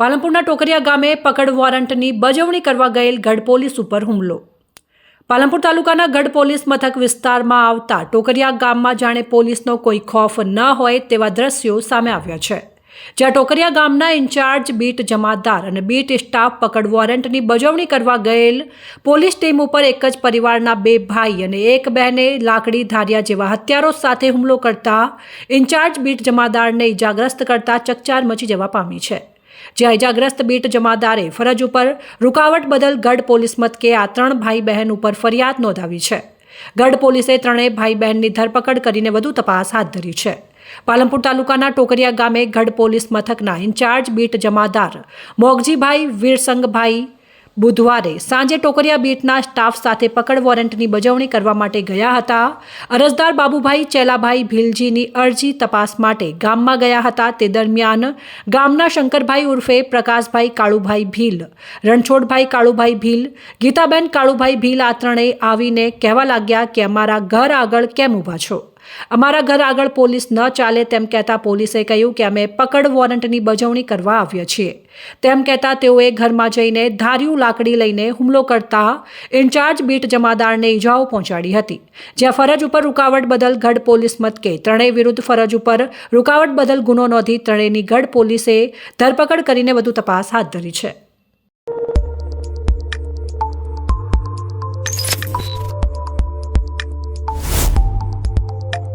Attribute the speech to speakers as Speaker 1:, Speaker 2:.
Speaker 1: પાલનપુરના ટોકરિયા ગામે પકડ વોરંટની બજવણી કરવા ગયેલ ગઢ પોલીસ ઉપર હુમલો. પાલનપુર તાલુકાના ગઢ પોલીસ મથક વિસ્તારમાં આવતા ટોકરિયા ગામમાં જાણે પોલીસનો કોઈ ખોફ ન હોય તેવા દ્રશ્યો સામે આવ્યા છે. જ્યાં ટોકરિયા ગામના ઇન્ચાર્જ, બીટ જમાદાર અને બીટ સ્ટાફ પકડ વોરંટની બજવણી કરવા ગયેલ પોલીસ ટીમ ઉપર એક જ પરિવારના બે ભાઈ અને એક બહેને લાકડી ધારિયા જેવા હથિયારો સાથે હુમલો કરતા ઇન્ચાર્જ, બીટ જમાદારને ઇજાગ્રસ્ત કરતા ચકચાર મચી જવા પામી છે. જ્યાં ઇજાગ્રસ્ત બીટ જમાદારે ફરજ ઉપર રૂકાવટ બદલ ગઢ પોલીસ મથકે આ ત્રણ ભાઈ બહેન ઉપર ફરિયાદ નોંધાવી છે. ગઢ પોલીસે ત્રણેય ભાઈ બહેનની ધરપકડ કરીને વધુ તપાસ હાથ ધરી છે. પાલનપુર તાલુકાના ટોકરિયા ગામે ગઢ પોલીસ મથકના ઇન્ચાર્જ બીટ જમાદાર મોગજીભાઈ વીરસંગભાઈ બુધવારે સાંજે ટોકરિયા બીટના સ્ટાફ સાથે પકડ વોરંટની બજવણી કરવા માટે ગયા હતા. અરજદાર બાબુભાઈ ચેલાભાઈ ભીલજીની અરજી તપાસ માટે ગામમાં ગયા હતા. તે દરમિયાન ગામના શંકરભાઈ ઉર્ફે પ્રકાશભાઈ કાળુભાઈ ભીલ, રણછોડભાઈ કાળુભાઈ ભીલ, ગીતાબેન કાળુભાઈ ભીલ આ ત્રણેય આવીને કહેવા લાગ્યા કે અમારા ઘર આગળ કેમ ઊભા છો? અમારા ઘર આગળ પોલીસ ન ચાલે તેમ કહેતા પોલીસે કહ્યું કે અમે પકડ વોરંટની બજવણી કરવા આવ્યા છીએ. તેમ કહેતા તેઓએ ઘરમાં જઈને ધાર્યું લાકડી લઈને હુમલો કરતા ઇન્ચાર્જ બીટ જમાદારને ઇજાઓ પહોંચાડી હતી. જ્યાં ફરજ ઉપર રૂકાવટ બદલ ગઢ પોલીસ મથકે ત્રણેય વિરુદ્ધ ફરજ ઉપર રૂકાવટ બદલ ગુનો નોંધી ત્રણેયની ગઢ પોલીસે ધરપકડ કરીને વધુ તપાસ હાથ ધરી છે.